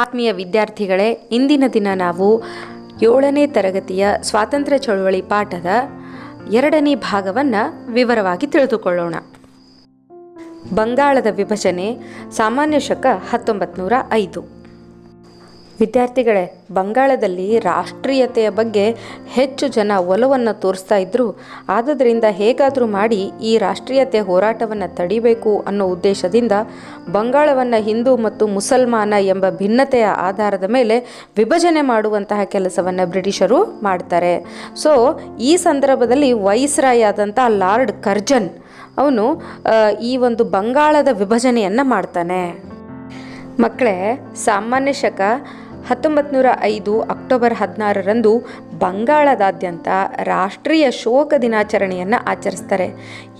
ಆತ್ಮೀಯ ವಿದ್ಯಾರ್ಥಿಗಳೇ, ಇಂದಿನ ದಿನ ನಾವು ಏಳನೇ ತರಗತಿಯ ಸ್ವಾತಂತ್ರ್ಯ ಚಳುವಳಿ ಪಾಠದ ಎರಡನೇ ಭಾಗವನ್ನು ವಿವರವಾಗಿ ತಿಳಿದುಕೊಳ್ಳೋಣ. ಬಂಗಾಳದ ವಿಭಜನೆ ಸಾಮಾನ್ಯ ಶಕ ಹತ್ತೊಂಬತ್ತು ನೂರ ಐದು. ವಿದ್ಯಾರ್ಥಿಗಳೇ, ಬಂಗಾಳದಲ್ಲಿ ರಾಷ್ಟ್ರೀಯತೆಯ ಬಗ್ಗೆ ಹೆಚ್ಚು ಜನ ಒಲವನ್ನು ತೋರಿಸ್ತಾ ಇದ್ದರು ಆದ್ದರಿಂದ ಹೇಗಾದರೂ ಮಾಡಿ ಈ ರಾಷ್ಟ್ರೀಯತೆ ಹೋರಾಟವನ್ನು ತಡಿಬೇಕು ಅನ್ನೋ ಉದ್ದೇಶದಿಂದ ಬಂಗಾಳವನ್ನು ಹಿಂದೂ ಮತ್ತು ಮುಸಲ್ಮಾನ ಎಂಬ ಭಿನ್ನತೆಯ ಆಧಾರದ ಮೇಲೆ ವಿಭಜನೆ ಮಾಡುವಂತಹ ಕೆಲಸವನ್ನು ಬ್ರಿಟಿಷರು ಮಾಡ್ತಾರೆ. ಸೊ, ಈ ಸಂದರ್ಭದಲ್ಲಿ ವೈಸ್ರಾಯ್ ಆದಂಥ ಲಾರ್ಡ್ ಕರ್ಜನ್ ಅವನು ಈ ಒಂದು ಬಂಗಾಳದ ವಿಭಜನೆಯನ್ನು ಮಾಡ್ತಾನೆ. ಮಕ್ಕಳೇ ಸಾಮಾನ್ಯ ಶಕ ಹತ್ತೊಂಬತ್ತು ನೂರ ಐದು ಅಕ್ಟೋಬರ್ ಹದಿನಾರರಂದು ಬಂಗಾಳದಾದ್ಯಂತ ರಾಷ್ಟ್ರೀಯ ಶೋಕ ದಿನಾಚರಣೆಯನ್ನು ಆಚರಿಸ್ತಾರೆ.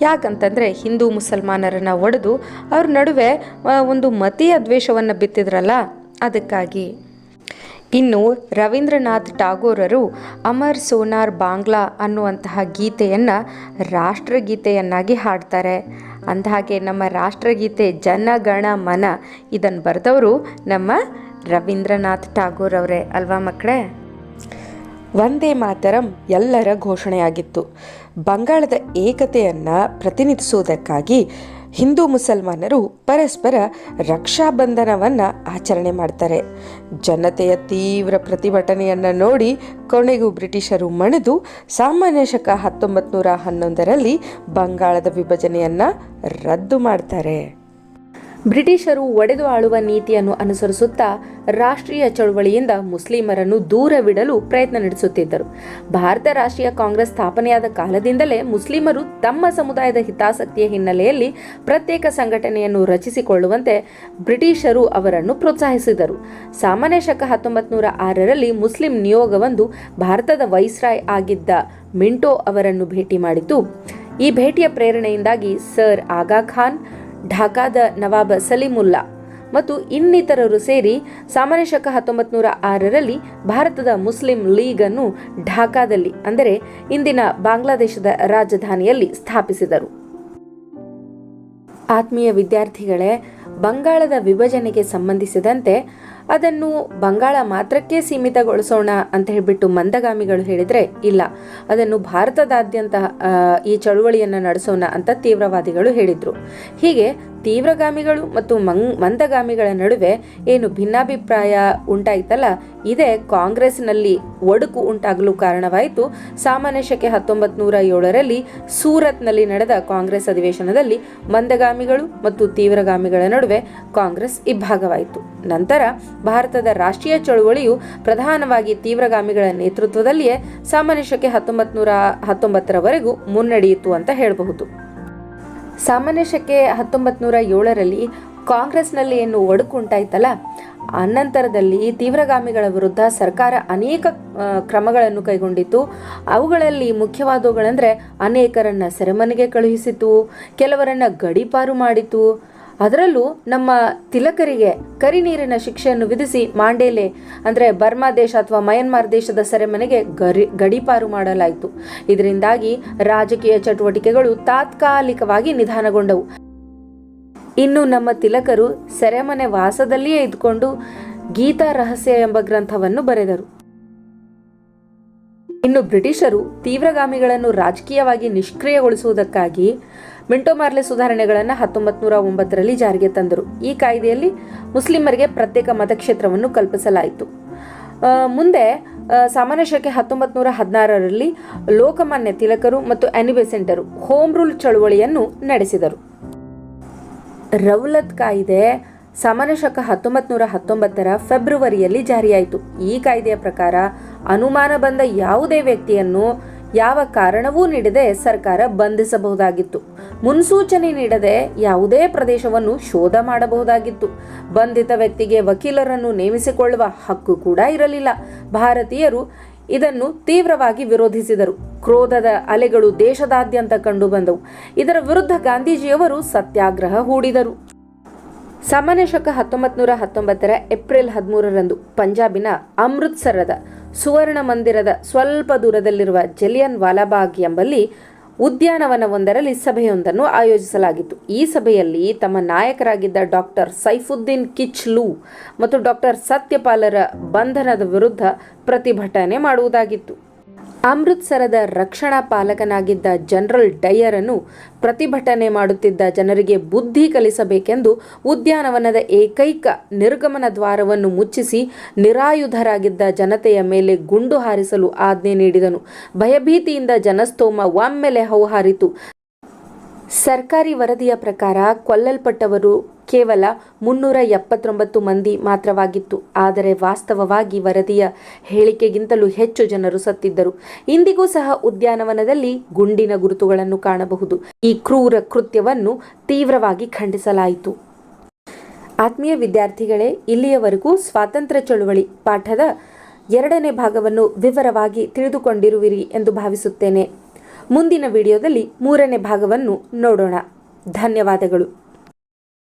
ಯಾಕಂತಂದರೆ ಹಿಂದೂ ಮುಸಲ್ಮಾನರನ್ನು ಒಡೆದು ಅವ್ರ ನಡುವೆ ಒಂದು ಮತೀಯ ದ್ವೇಷವನ್ನು ಬಿತ್ತಿದ್ರಲ್ಲ, ಅದಕ್ಕಾಗಿ. ಇನ್ನು ರವೀಂದ್ರನಾಥ್ ಟಾಗೋರರು ಅಮರ್ ಸೋನಾರ್ ಬಾಂಗ್ಲಾ ಅನ್ನುವಂತಹ ಗೀತೆಯನ್ನು ರಾಷ್ಟ್ರಗೀತೆಯನ್ನಾಗಿ ಹಾಡ್ತಾರೆ. ಅಂದಹಾಗೆ ನಮ್ಮ ರಾಷ್ಟ್ರಗೀತೆ ಜನಗಣ ಮನ ಇದನ್ನು ಬರೆದವರು ನಮ್ಮ ರವೀಂದ್ರನಾಥ್ ಟಾಗೂರ್ ಅವರೇ ಅಲ್ವಾ ಮಕ್ಕಳೇ? ವಂದೇ ಮಾತರಂ ಎಲ್ಲರ ಘೋಷಣೆಯಾಗಿತ್ತು. ಬಂಗಾಳದ ಏಕತೆಯನ್ನು ಪ್ರತಿನಿಧಿಸುವುದಕ್ಕಾಗಿ ಹಿಂದೂ ಮುಸಲ್ಮಾನರು ಪರಸ್ಪರ ರಕ್ಷಾಬಂಧನವನ್ನು ಆಚರಣೆ ಮಾಡ್ತಾರೆ. ಜನತೆಯ ತೀವ್ರ ಪ್ರತಿಭಟನೆಯನ್ನು ನೋಡಿ ಕೊನೆಗೂ ಬ್ರಿಟಿಷರು ಮಣಿದು ಸಾಮಾನ್ಯ ಶಕ ಹತ್ತೊಂಬತ್ತು ನೂರ ಹನ್ನೊಂದರಲ್ಲಿ ಬಂಗಾಳದ ವಿಭಜನೆಯನ್ನು ರದ್ದು ಮಾಡ್ತಾರೆ. ಬ್ರಿಟಿಷರು ಒಡೆದು ಆಳುವ ನೀತಿಯನ್ನು ಅನುಸರಿಸುತ್ತಾ ರಾಷ್ಟ್ರೀಯ ಚಳುವಳಿಯಿಂದ ಮುಸ್ಲಿಮರನ್ನು ದೂರವಿಡಲು ಪ್ರಯತ್ನ ನಡೆಸುತ್ತಿದ್ದರು. ಭಾರತ ರಾಷ್ಟ್ರೀಯ ಕಾಂಗ್ರೆಸ್ ಸ್ಥಾಪನೆಯಾದ ಕಾಲದಿಂದಲೇ ಮುಸ್ಲಿಮರು ತಮ್ಮ ಸಮುದಾಯದ ಹಿತಾಸಕ್ತಿಯ ಹಿನ್ನೆಲೆಯಲ್ಲಿ ಪ್ರತ್ಯೇಕ ಸಂಘಟನೆಯನ್ನು ರಚಿಸಿಕೊಳ್ಳುವಂತೆ ಬ್ರಿಟಿಷರು ಅವರನ್ನು ಪ್ರೋತ್ಸಾಹಿಸಿದರು. ಸಾಮಾನ್ಯ ಶಕ ಹತ್ತೊಂಬತ್ತು ನೂರ ಆರರಲ್ಲಿ ಮುಸ್ಲಿಂ ನಿಯೋಗವೊಂದು ಭಾರತದ ವೈಸ್ರಾಯ್ ಆಗಿದ್ದ ಮಿಂಟೋ ಅವರನ್ನು ಭೇಟಿ ಮಾಡಿತು. ಈ ಭೇಟಿಯ ಪ್ರೇರಣೆಯಿಂದಾಗಿ ಸರ್ ಆಗಾ ಖಾನ್ ಢಾಕಾದ ನವಾಬ ಸಲೀಮುಲ್ಲಾ ಮತ್ತು ಇನ್ನಿತರರು ಸೇರಿ ಸಾಮಾನ್ಯ ಶಕ ಹತ್ತೊಂಬತ್ತು ನೂರ ಆರರಲ್ಲಿ ಭಾರತದ ಮುಸ್ಲಿಂ ಲೀಗ್ ಅನ್ನು ಢಾಕಾದಲ್ಲಿ, ಅಂದರೆ ಇಂದಿನ ಬಾಂಗ್ಲಾದೇಶದ ರಾಜಧಾನಿಯಲ್ಲಿ ಸ್ಥಾಪಿಸಿದರು. ಆತ್ಮೀಯ ವಿದ್ಯಾರ್ಥಿಗಳೇ, ಬಂಗಾಳದ ವಿಭಜನೆಗೆ ಸಂಬಂಧಿಸಿದಂತೆ ಅದನ್ನು ಬಂಗಾಳ ಮಾತ್ರಕ್ಕೆ ಸೀಮಿತಗೊಳಿಸೋಣ ಅಂತ ಹೇಳಿಬಿಟ್ಟು ಮಂದಗಾಮಿಗಳು ಹೇಳಿದರೆ ಇಲ್ಲ. ಅದನ್ನು ಭಾರತದಾದ್ಯಂತ ಈ ಚಳುವಳಿಯನ್ನು ನಡೆಸೋಣ ಅಂತ ತೀವ್ರವಾದಿಗಳು ಹೇಳಿದರು. ಹೀಗೆ ತೀವ್ರಗಾಮಿಗಳು ಮತ್ತು ಮಂಗ್, ಮಂದಗಾಮಿಗಳ ನಡುವೆ ಏನು ಭಿನ್ನಾಭಿಪ್ರಾಯ ಉಂಟಾಯಿತಲ್ಲ, ಇದೇ ಕಾಂಗ್ರೆಸ್ನಲ್ಲಿ ಒಡುಕು ಉಂಟಾಗಲು ಕಾರಣವಾಯಿತು. ಸಾಮಾನ್ಯ ಶಕೆ ಹತ್ತೊಂಬತ್ತು ನೂರ ಏಳರಲ್ಲಿ ಸೂರತ್ನಲ್ಲಿ ನಡೆದ ಕಾಂಗ್ರೆಸ್ ಅಧಿವೇಶನದಲ್ಲಿ ಮಂದಗಾಮಿಗಳು ಮತ್ತು ತೀವ್ರಗಾಮಿಗಳ ನಡುವೆ ಕಾಂಗ್ರೆಸ್ ಇಬ್ಬಾಗವಾಯಿತು ನಂತರ ಭಾರತದ ರಾಷ್ಟ್ರೀಯ ಚಳುವಳಿಯು ಪ್ರಧಾನವಾಗಿ ತೀವ್ರಗಾಮಿಗಳ ನೇತೃತ್ವದಲ್ಲಿಯೇ ಸಾಮಾನ್ಯ ಶಕೆ ಹತ್ತೊಂಬತ್ತು ನೂರ ಹತ್ತೊಂಬತ್ತರವರೆಗೂ ಮುನ್ನಡೆಯಿತು ಅಂತ ಹೇಳಬಹುದು. ಸಾಮಾನ್ಯ ಶಕೆ ಹತ್ತೊಂಬತ್ತು ನೂರ ಏಳರಲ್ಲಿ ಕಾಂಗ್ರೆಸ್ನಲ್ಲಿ ಏನು ಒಡಕು ಉಂಟಾಯ್ತಲ್ಲ ಅನಂತರದಲ್ಲಿ ತೀವ್ರಗಾಮಿಗಳ ವಿರುದ್ಧ ಸರ್ಕಾರ ಅನೇಕ ಕ್ರಮಗಳನ್ನು ಕೈಗೊಂಡಿತ್ತು. ಅವುಗಳಲ್ಲಿ ಮುಖ್ಯವಾದವುಗಳೆಂದರೆ ಅನೇಕರನ್ನ ಸೆರೆಮನೆಗೆ ಕಳುಹಿಸಿತು ಕೆಲವರನ್ನ ಗಡೀಪಾರು ಮಾಡಿತು ಅದರಲ್ಲೂ ನಮ್ಮ ತಿಲಕರಿಗೆ ಕರಿನೀರಿನ ಶಿಕ್ಷೆಯನ್ನು ವಿಧಿಸಿ ಮಾಂಡೇಲೆ, ಅಂದರೆ ಬರ್ಮಾ ದೇಶ ಅಥವಾ ಮಯನ್ಮಾರ್ ದೇಶದ ಸೆರೆಮನೆಗೆ ಗರಿ, ಗಡೀಪಾರು ಮಾಡಲಾಯಿತು. ಇದರಿಂದಾಗಿ ರಾಜಕೀಯ ಚಟುವಟಿಕೆಗಳು ತಾತ್ಕಾಲಿಕವಾಗಿ ನಿಧಾನಗೊಂಡವು. ಇನ್ನು ನಮ್ಮ ತಿಲಕರು ಸೆರೆಮನೆ ವಾಸದಲ್ಲಿಯೇ ಇದ್ದುಕೊಂಡು ಗೀತಾ ರಹಸ್ಯ ಎಂಬ ಗ್ರಂಥವನ್ನು ಬರೆದರು. ಇನ್ನು ಬ್ರಿಟಿಷರು ತೀವ್ರಗಾಮಿಗಳನ್ನು ರಾಜಕೀಯವಾಗಿ ನಿಷ್ಕ್ರಿಯಗೊಳಿಸುವುದಕ್ಕಾಗಿ ಮಿಂಟೋ ಮಾರ್ಲೆ ಸುಧಾರಣೆಗಳನ್ನು ಹತ್ತೊಂಬತ್ತು ನೂರ ಒಂಬತ್ತರಲ್ಲಿ ಜಾರಿಗೆ ತಂದರು. ಈ ಕಾಯ್ದೆಯಲ್ಲಿ ಮುಸ್ಲಿಮರಿಗೆ ಪ್ರತ್ಯೇಕ ಮತಕ್ಷೇತ್ರವನ್ನು ಕಲ್ಪಿಸಲಾಯಿತು. ಮುಂದೆ ಸಾಮಾನ್ಯ ಶಕೆ ಹತ್ತೊಂಬತ್ತು ನೂರ ಹದಿನಾರರಲ್ಲಿ ಲೋಕಮಾನ್ಯ ತಿಲಕರು ಮತ್ತು ಅನಿಬೆಸೆಂಟರು ಹೋಮ್ ರೂಲ್ ಚಳುವಳಿಯನ್ನು ನಡೆಸಿದರು. ರೌಲತ್ ಕಾಯ್ದೆ ಸಾಮಾನ್ಯ ಶಕ ಹತ್ತೊಂಬತ್ತು ನೂರ ಹತ್ತೊಂಬತ್ತರ ಫೆಬ್ರವರಿಯಲ್ಲಿ ಜಾರಿಯಾಯಿತು. ಈ ಕಾಯ್ದೆಯ ಪ್ರಕಾರ ಅನುಮಾನ ಬಂದ ಯಾವುದೇ ವ್ಯಕ್ತಿಯನ್ನು ಯಾವ ಕಾರಣವೂ ನೀಡದೆ ಸರ್ಕಾರ ಬಂಧಿಸಬಹುದಾಗಿತ್ತು. ಮುನ್ಸೂಚನೆ ನೀಡದೆ ಯಾವುದೇ ಪ್ರದೇಶವನ್ನು ಶೋಧ ಮಾಡಬಹುದಾಗಿತ್ತು. ಬಂಧಿತ ವ್ಯಕ್ತಿಗೆ ವಕೀಲರನ್ನು ನೇಮಿಸಿಕೊಳ್ಳುವ ಹಕ್ಕು ಕೂಡ ಇರಲಿಲ್ಲ. ಭಾರತೀಯರು ಇದನ್ನು ತೀವ್ರವಾಗಿ ವಿರೋಧಿಸಿದರು. ಕ್ರೋಧದ ಅಲೆಗಳು ದೇಶದಾದ್ಯಂತ ಕಂಡುಬಂದವು. ಇದರ ವಿರುದ್ಧ ಗಾಂಧೀಜಿಯವರು ಸತ್ಯಾಗ್ರಹ ಹೂಡಿದರು. ಸಾಮಾನ್ಯ ಶಕ ಹತ್ತೊಂಬತ್ತು ನೂರ ಹತ್ತೊಂಬತ್ತರ ಏಪ್ರಿಲ್ ಹದಿಮೂರರಂದು ಪಂಜಾಬಿನ ಅಮೃತ್ಸರದ ಸುವರ್ಣ ಮಂದಿರದ ಸ್ವಲ್ಪ ದೂರದಲ್ಲಿರುವ ಜಲಿಯನ್ ವಾಲಾಬಾಗ್ ಎಂಬಲ್ಲಿ ಉದ್ಯಾನವನವೊಂದರಲ್ಲಿ ಸಭೆಯೊಂದನ್ನು ಆಯೋಜಿಸಲಾಗಿತ್ತು. ಈ ಸಭೆಯಲ್ಲಿ ತಮ್ಮ ನಾಯಕರಾಗಿದ್ದ ಡಾಕ್ಟರ್ ಸೈಫುದ್ದೀನ್ ಕಿಚ್ಲು ಮತ್ತು ಡಾಕ್ಟರ್ ಸತ್ಯಪಾಲರ ಬಂಧನದ ವಿರುದ್ಧ ಪ್ರತಿಭಟನೆ ಮಾಡುವುದಾಗಿತ್ತು. ಅಮೃತ್ಸರದ ರಕ್ಷಣಾ ಪಾಲಕನಾಗಿದ್ದ ಜನರಲ್ ಡೈಯರನ್ನು ಪ್ರತಿಭಟನೆ ಮಾಡುತ್ತಿದ್ದ ಜನರಿಗೆ ಬುದ್ಧಿ ಕಲಿಸಬೇಕೆಂದು ಉದ್ಯಾನವನದ ಏಕೈಕ ನಿರ್ಗಮನ ದ್ವಾರವನ್ನು ಮುಚ್ಚಿಸಿ ನಿರಾಯುಧರಾಗಿದ್ದ ಜನತೆಯ ಮೇಲೆ ಗುಂಡು ಹಾರಿಸಲು ಆಜ್ಞೆ ನೀಡಿದನು. ಭಯಭೀತಿಯಿಂದ ಜನಸ್ತೋಮ ಒಮ್ಮೆಲೆ ಹೌಹಾರಿತು. ಸರ್ಕಾರಿ ವರದಿಯ ಪ್ರಕಾರ ಕೊಲ್ಲಲ್ಪಟ್ಟವರು ಕೇವಲ ಮುನ್ನೂರ ಎಪ್ಪತ್ತೊಂಬತ್ತು ಮಂದಿ ಮಾತ್ರವಾಗಿತ್ತು. ಆದರೆ ವಾಸ್ತವವಾಗಿ ವರದಿಯ ಹೇಳಿಕೆಗಿಂತಲೂ ಹೆಚ್ಚು ಜನರು ಸತ್ತಿದ್ದರು. ಇಂದಿಗೂ ಸಹ ಉದ್ಯಾನವನದಲ್ಲಿ ಗುಂಡಿನ ಗುರುತುಗಳನ್ನು ಕಾಣಬಹುದು. ಈ ಕ್ರೂರ ಕೃತ್ಯವನ್ನು ತೀವ್ರವಾಗಿ ಖಂಡಿಸಲಾಯಿತು. ಆತ್ಮೀಯ ವಿದ್ಯಾರ್ಥಿಗಳೇ, ಇಲ್ಲಿಯವರೆಗೂ ಸ್ವಾತಂತ್ರ್ಯ ಚಳುವಳಿ ಪಾಠದ ಎರಡನೇ ಭಾಗವನ್ನು ವಿವರವಾಗಿ ತಿಳಿದುಕೊಂಡಿರುವಿರಿ ಎಂದು ಭಾವಿಸುತ್ತೇನೆ. ಮುಂದಿನ ವಿಡಿಯೋದಲ್ಲಿ ಮೂರನೇ ಭಾಗವನ್ನು ನೋಡೋಣ. ಧನ್ಯವಾದಗಳು.